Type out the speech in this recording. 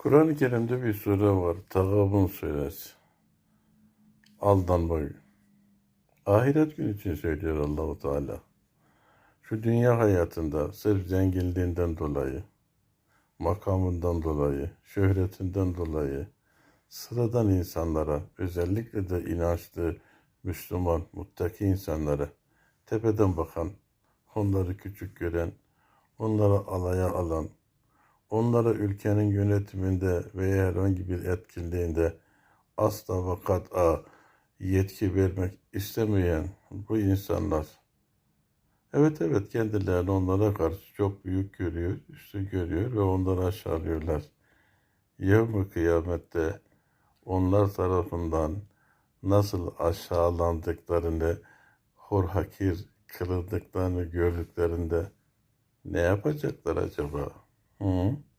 Kur'an-ı Kerim'de bir sure var. Tagabun suresi. Aldanma. Ahiret günü için söylüyor Allahu Teala. Şu dünya hayatında sırf zenginliğinden dolayı, makamından dolayı, şöhretinden dolayı sıradan insanlara, özellikle de inançlı, Müslüman, muttaki insanlara tepeden bakan, onları küçük gören, onları alaya alan, onlara ülkenin yönetiminde veya herhangi bir etkinliğinde asla ve kat'a yetki vermek istemeyen bu insanlar evet evet kendilerini onlara karşı çok büyük görüyor, üstün görüyor ve onları aşağılıyorlar. Yevmi kıyamette onlar tarafından nasıl aşağılandıklarını, hor hakir kılındıklarını gördüklerinde ne yapacaklar acaba? 嗯。